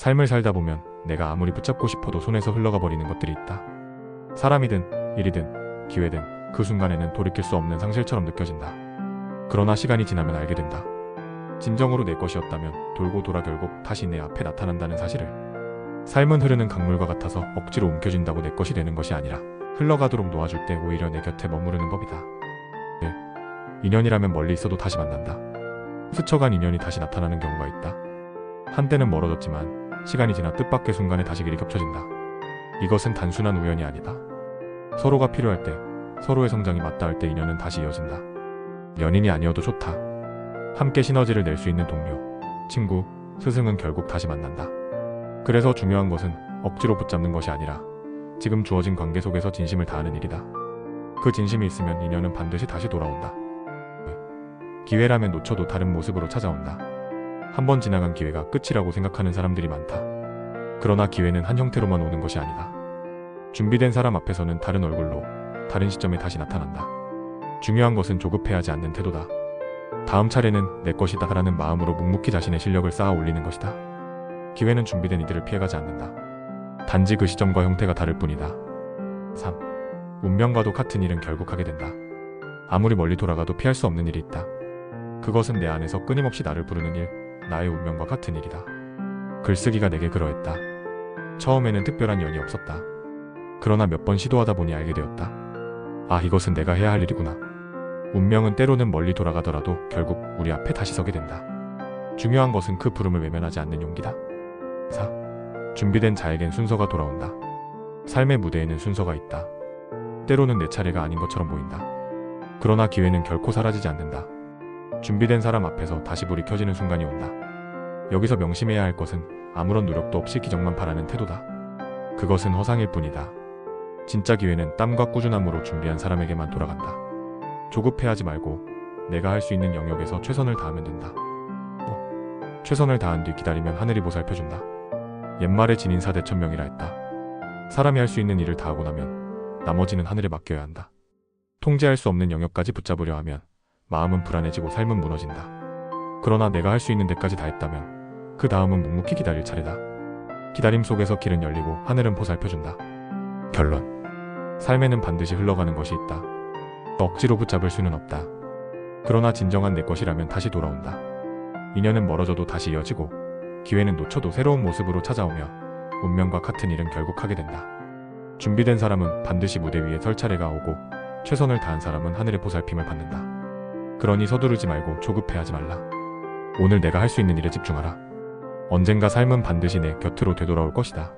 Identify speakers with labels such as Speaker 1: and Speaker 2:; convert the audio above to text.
Speaker 1: 삶을 살다 보면 내가 아무리 붙잡고 싶어도 손에서 흘러가 버리는 것들이 있다. 사람이든 일이든 기회든 그 순간에는 돌이킬 수 없는 상실처럼 느껴진다. 그러나 시간이 지나면 알게 된다. 진정으로 내 것이었다면 돌고 돌아 결국 다시 내 앞에 나타난다는 사실을. 삶은 흐르는 강물과 같아서 억지로 움켜쥔다고 내 것이 되는 것이 아니라 흘러가도록 놓아줄 때 오히려 내 곁에 머무르는 법이다. 네. 인연이라면 멀리 있어도 다시 만난다. 스쳐간 인연이 다시 나타나는 경우가 있다. 한때는 멀어졌지만 시간이 지나 뜻밖의 순간에 다시 길이 겹쳐진다. 이것은 단순한 우연이 아니다. 서로가 필요할 때, 서로의 성장이 맞닿을 때 인연은 다시 이어진다. 연인이 아니어도 좋다. 함께 시너지를 낼 수 있는 동료, 친구, 스승은 결국 다시 만난다. 그래서 중요한 것은 억지로 붙잡는 것이 아니라 지금 주어진 관계 속에서 진심을 다하는 일이다. 그 진심이 있으면 인연은 반드시 다시 돌아온다. 기회라면 놓쳐도 다른 모습으로 찾아온다. 한 번 지나간 기회가 끝이라고 생각하는 사람들이 많다. 그러나 기회는 한 형태로만 오는 것이 아니다. 준비된 사람 앞에서는 다른 얼굴로, 다른 시점에 다시 나타난다. 중요한 것은 조급해하지 않는 태도다. 다음 차례는 내 것이다 라는 마음으로 묵묵히 자신의 실력을 쌓아 올리는 것이다. 기회는 준비된 이들을 피해가지 않는다. 단지 그 시점과 형태가 다를 뿐이다. 3. 운명과도 같은 일은 결국 하게 된다. 아무리 멀리 돌아가도 피할 수 없는 일이 있다. 그것은 내 안에서 끊임없이 나를 부르는 일, 나의 운명과 같은 일이다. 글쓰기가 내게 그러했다. 처음에는 특별한 연이 없었다. 그러나 몇 번 시도하다 보니 알게 되었다. 아, 이것은 내가 해야 할 일이구나. 운명은 때로는 멀리 돌아가더라도 결국 우리 앞에 다시 서게 된다. 중요한 것은 그 부름을 외면하지 않는 용기다. 4. 준비된 자에겐 순서가 돌아온다. 삶의 무대에는 순서가 있다. 때로는 내 차례가 아닌 것처럼 보인다. 그러나 기회는 결코 사라지지 않는다. 준비된 사람 앞에서 다시 불이 켜지는 순간이 온다. 여기서 명심해야 할 것은 아무런 노력도 없이 기적만 바라는 태도다. 그것은 허상일 뿐이다. 진짜 기회는 땀과 꾸준함으로 준비한 사람에게만 돌아간다. 조급해하지 말고 내가 할 수 있는 영역에서 최선을 다하면 된다. 어, 최선을 다한 뒤 기다리면 하늘이 보살펴준다. 옛말에 진인사 대천명이라 했다. 사람이 할 수 있는 일을 다 하고 나면 나머지는 하늘에 맡겨야 한다. 통제할 수 없는 영역까지 붙잡으려 하면 마음은 불안해지고 삶은 무너진다. 그러나 내가 할 수 있는 데까지 다 했다면 그 다음은 묵묵히 기다릴 차례다. 기다림 속에서 길은 열리고 하늘은 보살펴준다. 결론. 삶에는 반드시 흘러가는 것이 있다. 억지로 붙잡을 수는 없다. 그러나 진정한 내 것이라면 다시 돌아온다. 인연은 멀어져도 다시 이어지고 기회는 놓쳐도 새로운 모습으로 찾아오며 운명과 같은 일은 결국 하게 된다. 준비된 사람은 반드시 무대 위에 설 차례가 오고 최선을 다한 사람은 하늘의 보살핌을 받는다. 그러니 서두르지 말고 조급해하지 말라. 오늘 내가 할 수 있는 일에 집중하라. 언젠가 삶은 반드시 내 곁으로 되돌아올 것이다.